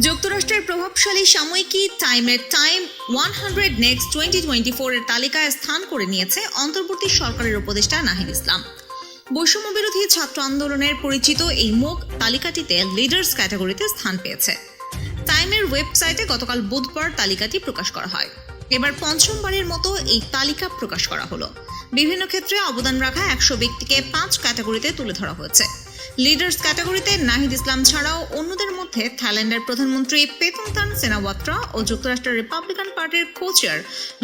যুক্তরাষ্ট্রের প্রভাবশালী সাময়িকী টাইমের Time one hundred next twenty twenty ফোরের তালিকায় স্থান করে নিয়েছে অন্তর্বর্তী সরকারের উপদেষ্টা নাহিদ ইসলাম। বৈষম্য বিরোধী ছাত্র আন্দোলনের পরিচিত এই মুখ তালিকাটিতে লিডার্স ক্যাটাগরিতে স্থান পেয়েছে। টাইমের ওয়েবসাইটে গতকাল বুধবার তালিকাটি প্রকাশ করা হয়। এবার পঞ্চমবারের মতো এই তালিকা প্রকাশ করা হলো। বিভিন্ন ক্ষেত্রে অবদান রাখা একশো ব্যক্তিকে পাঁচ ক্যাটাগরিতে তুলে ধরা হয়েছে। লিডার্স ক্যাটাগরিতে নাহিদ ইসলাম ছাড়াও অন্যদের মধ্যে থাইল্যান্ডের প্রধানমন্ত্রী পেতনতান সেনাওয়াত্রা ও যুক্তরাষ্ট্রের রিপাবলিকান পার্টির কোচেয়ার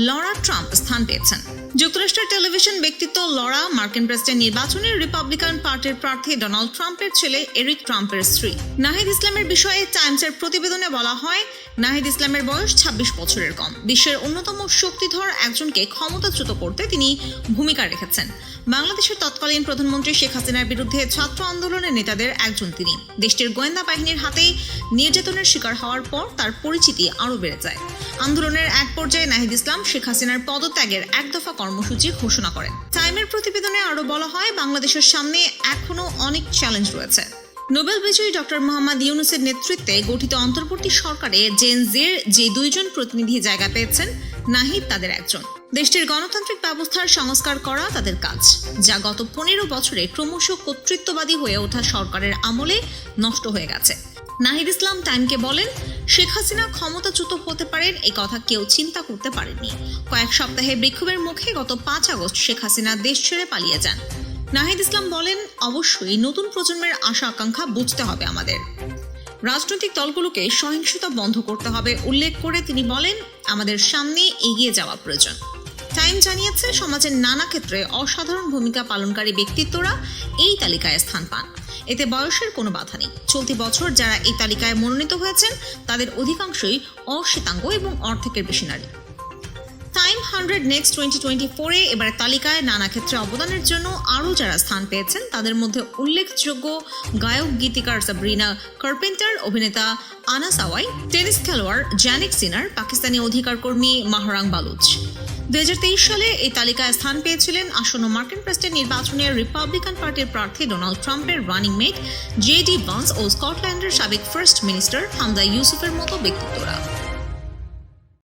লরা ট্রাম্প স্থান পেয়েছেন। যুক্তরাষ্ট্রের টেলিভিশন ব্যক্তিত্ব লরা মার্কিন প্রেসিডেন্ট নির্বাচনে রিপাবলিকান পার্টির প্রার্থী ডোনাল্ড ট্রাম্পের ছেলে এরিক ট্রাম্পের স্ত্রী। নাহিদ ইসলামের বিষয়ে টাইমসের প্রতিবেদনে বলা হয়, নাহিদ ইসলামের বয়স ছাব্বিশ বছরের কম। বিশ্বের অন্যতম শক্তিধর একজনকে ক্ষমতাচ্যুত করতে তিনি ভূমিকা রেখেছেন। বাংলাদেশের তৎকালীন প্রধানমন্ত্রী শেখ হাসিনার বিরুদ্ধে ছাত্র আন্দোলনের নেতাদের একজন তিনি। দেশটির গোয়েন্দা বাহিনীর হাতে নির্যাতনের শিকার হওয়ার পর তার পরিচিতি আরও বেড়ে যায়। আন্দোলনের এক পর্যায়ে নাহিদ ইসলাম শেখ হাসিনার পদত্যাগের এক দফা কর্মসূচি ঘোষণা করেন। টাইমের প্রতিবেদনে আরও বলা হয়, বাংলাদেশের সামনে এখনও অনেক চ্যালেঞ্জ রয়েছে। নোবেল বিজয়ী ডক্টর মোহাম্মদ ইউনুসের নেতৃত্বে গঠিত অন্তর্বর্তী সরকারে জেন জের যে দুইজন প্রতিনিধি জায়গা পেয়েছেন, নাহিদ তাদের একজন। দেশটির গণতান্ত্রিক ব্যবস্থার সংস্কার করা তাদের কাজ, যা গত পনেরো বছরে ক্রমশ কর্তৃত্ববাদী হয়ে ওঠা সরকারের আমলে নষ্ট হয়ে গেছে। নাহিদ ইসলাম টাইমকে বলেন, শেখ হাসিনা ক্ষমতাচ্যুত হতে পারেন এই কথা কেউ চিন্তা করতে পারেননি। কয়েক সপ্তাহে বিক্ষোভের মুখে গত পাঁচ আগস্ট শেখ হাসিনা দেশ ছেড়ে পালিয়ে যান। নাহিদ ইসলাম বলেন, অবশ্যই নতুন প্রজন্মের আশা আকাঙ্ক্ষা বুঝতে হবে আমাদের। রাজনৈতিক দলগুলোকে সহিংসতা বন্ধ করতে হবে উল্লেখ করে তিনি বলেন, আমাদের সামনে এগিয়ে যাওয়া প্রয়োজন। টাইম জানিয়েছে, সমাজের নানা ক্ষেত্রে অসাধারণ ভূমিকা পালনকারী ব্যক্তিত্বরা এই তালিকায় স্থান পান। এতে বয়সের কোনো বাধা নেই। চলতি বছর যারা এই তালিকায় মনোনীত হয়েছেন, তাদের অধিকাংশই অশ্বেতাঙ্গ এবং অর্ধেকের বেশি নারী। Time hundred next twenty twenty ফোরে এবার তালিকায় নানা ক্ষেত্রে অবদানের জন্য আরও যারা স্থান পেয়েছেন, তাদের মধ্যে উল্লেখযোগ্য গায়ক গীতিকার সাবরিনা কার্পেন্টার, অভিনেতা আনা সাওয়াই, টেনিস খেলোয়াড় জ্যানিক সিনার, পাকিস্তানি অধিকার কর্মী মাহরাং বালুচ। দু হাজার তেইশ সালে এই তালিকায় স্থান পেয়েছিলেন আসন্ন মার্কিন প্রেসিডেন্ট নির্বাচনে রিপাবলিকান পার্টির প্রার্থী ডোনাল্ড ট্রাম্পের running mate, J D Vance ও স্কটল্যান্ডের সাবেক ফার্স্ট মিনিস্টার হামদা ইউসুফের মতো ব্যক্তিত্বরা।